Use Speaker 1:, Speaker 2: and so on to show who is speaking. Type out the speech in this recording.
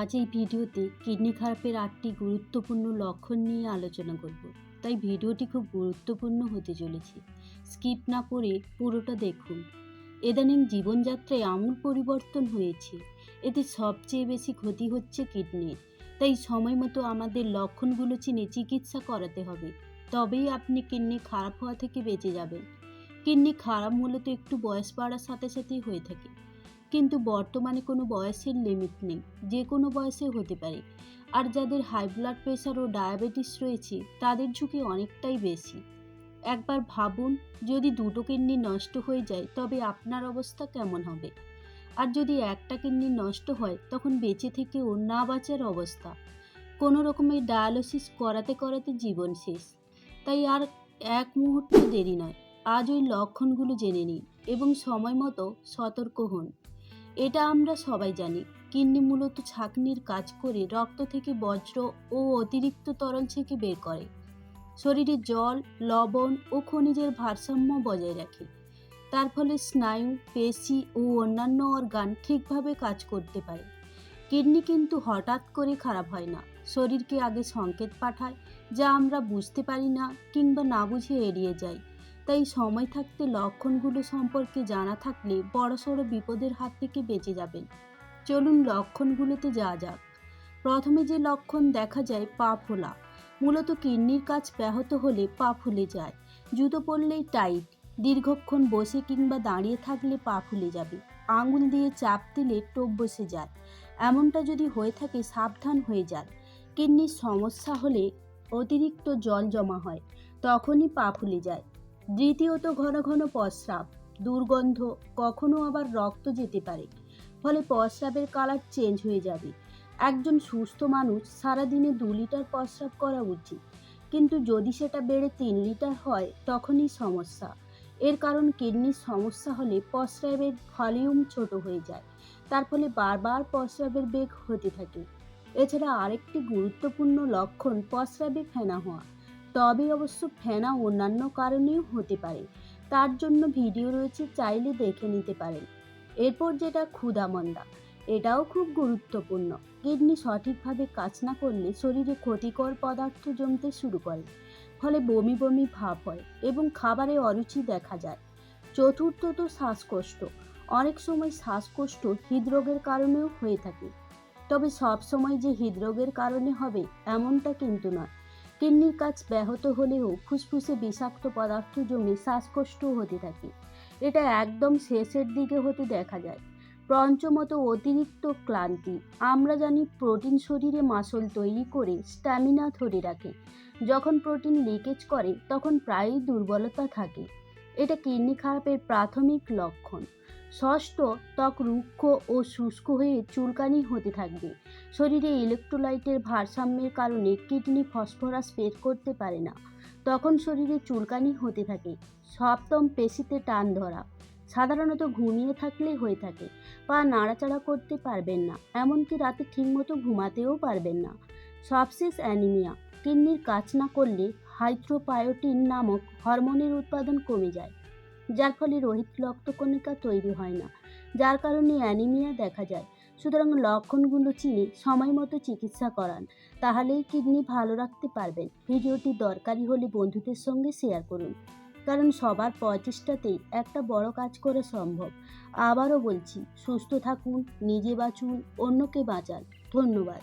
Speaker 1: আজ এই ভিডিওতে কিডনি খারাপের আটটি গুরুত্বপূর্ণ লক্ষণ নিয়ে আলোচনা করব। তাই ভিডিওটি খুব গুরুত্বপূর্ণ হতে চলেছে। স্কিপ না করে পুরোটা দেখুন। ইদানিং জীবনযাত্রায় আমূল পরিবর্তন হয়েছে। এতে সবচেয়ে বেশি ক্ষতি হচ্ছে কিডনির। তাই সময় মতো আমাদের লক্ষণগুলো চিনে চিকিৎসা করাতে হবে। তবেই আপনি কিডনি খারাপ হওয়া থেকে বেঁচে যাবেন। কিডনি খারাপ মূলত একটু বয়স বাড়ার সাথে সাথেই হয়ে থাকে। কিন্তু বর্তমানে কোনো বয়সের লিমিট নেই, যে কোনো বয়সে হতে পারে। আর যাদের হাই ব্লাড প্রেশার ও ডায়াবেটিস রয়েছে, তাদের ঝুঁকি অনেকটাই বেশি। একবার ভাবুন, যদি দুটো কিডনি নষ্ট হয়ে যায়, তবে আপনার অবস্থা কেমন হবে? আর যদি একটা কিডনি নষ্ট হয়, তখন বেঁচে থেকেও না বাঁচার অবস্থা। কোনো রকমের ডায়ালিসিস করাতে করাতে জীবন শেষ। তাই আর এক মুহূর্ত দেরি নয়, আজ ওই লক্ষণগুলো জেনে নিন এবং সময় মতো সতর্ক হন। এটা আমরা সবাই জানি। কিডনি মূলত ছাঁকনির কাজ করে রক্ত থেকে বজ্র ও অতিরিক্ত তরল ছেঁকে বের করে। শরীরে জল, লবণ ও খনিজের ভারসাম্য বজায় রাখে। তার ফলে স্নায়ু, পেশি ও অন্যান্য অর্গান ঠিকভাবে কাজ করতে পারে। কিডনি কিন্তু হঠাৎ করে খারাপ হয় না। শরীরকে আগে সংকেত পাঠায়, যা আমরা বুঝতে পারি না কিংবা না বুঝে এড়িয়ে যাই। তাই সময় থাকতে লক্ষণগুলো সম্পর্কে জানা থাকলে বড়সড় বিপদের হাত থেকে বেঁচে যাবেন। চলুন লক্ষণগুলোতে যা যাক। প্রথমে যে লক্ষণ দেখা যায়, পা ফোলা। মূলত কিডনির কাজ ব্যাহত হলে পা ফুলে যায়। জুতো পরলেই টাইট। দীর্ঘক্ষণ বসে কিংবা দাঁড়িয়ে থাকলে পা ফুলে যাবে। আঙুল দিয়ে চাপ দিলে টোপ বসে যায়। এমনটা যদি হয়ে থাকে, সাবধান হয়ে যান। কিডনির সমস্যা হলে অতিরিক্ত জল জমা হয়। তখনই পা ফুলে যায়। দ্বিতীয়ত ঘন ঘন প্রস্রাব দুর্গন্ধ কখনো আবার রক্ত যেতে পারে। ফলে প্রস্রাবের কালার চেঞ্জ হয়ে যাবে। একজন সুস্থ মানুষ সারাদিনে দু লিটার প্রস্রাব করা উচিত। কিন্তু যদি সেটা বেড়ে তিন লিটার হয়, তখনই সমস্যা। এর কারণ কিডনির সমস্যা হলে প্রস্রাবের ভলিউম ছোট হয়ে যায়। তার ফলে বারবার প্রস্রাবের বেগ হতে থাকে। এছাড়া আরেকটি গুরুত্বপূর্ণ লক্ষণ প্রস্রাবে ফেনা হওয়া। তবে অবশ্য ফেনা অন্যান্য কারণেও হতে পারে। তার জন্য ভিডিও রয়েছে, চাইলে দেখে নিতে পারেন। এরপর যেটা ক্ষুধামন্দা এটাও খুব গুরুত্বপূর্ণ। কিডনি সঠিকভাবে কাজ না করলে শরীরে ক্ষতিকর পদার্থ জমতে শুরু করে, ফলে বমি বমি ভাব হয় এবং খাবারে অরুচি দেখা যায়। চতুর্থত শ্বাসকষ্ট, অনেক সময় শ্বাসকষ্ট হৃদরোগের কারণেও হয়ে থাকে। তবে সব সময় যে হৃদরোগের কারণে হবে, এমনটা কিন্তু নয়। কিডনির কাজ ব্যাহত হলেও ফুসফুসে বিষাক্ত পদার্থ জমে শ্বাসকষ্ট হতে থাকে। এটা একদম শেষের দিকে হতে দেখা যায়। পঞ্চমত অতিরিক্ত ক্লান্তি। আমরা জানি প্রোটিন শরীরে মাসল তৈরি করে স্ট্যামিনা ধরে রাখে। যখন প্রোটিন লিকেজ করে, তখন প্রায়ই দুর্বলতা থাকে। এটা কিডনি খারাপের প্রাথমিক লক্ষণ। ষষ্ঠ ত্বক রুক্ষ ও শুষ্ক হয়ে চুলকানি হতে থাকবে। শরীরে ইলেকট্রোলাইটের ভারসাম্যের কারণে কিডনি ফসফরাস বের করতে পারে না। তখন শরীরে চুলকানি হতে থাকে। সপ্তম পেশিতে টান ধরা। সাধারণত ঘুমিয়ে থাকলেই হয়ে থাকে। পা নাড়াচাড়া করতে পারবেন না। এমনকি রাতে ঠিকমতো ঘুমাতেও পারবেন না। সবশেষ অ্যানিমিয়া কিডনির কাজ না করলে হাইড্রোপায়োটিন নামক হরমোনের উৎপাদন কমে যায়। যার ফলে রোহিত রক্তকণিকা তৈরি হয় না, যার কারণে অ্যানিমিয়া দেখা যায়। সুতরাং লক্ষণগুলো চিনে সময় মতো চিকিৎসা করান, তাহলেই কিডনি ভালো রাখতে পারবেন। ভিডিওটি দরকারি হলে বন্ধুদের সঙ্গে শেয়ার করুন, কারণ সবার প্রচেষ্টাতেই একটা বড় কাজ করা সম্ভব। আবারও বলছি, সুস্থ থাকুন, নিজে বাঁচুন, অন্যকে বাঁচান। ধন্যবাদ।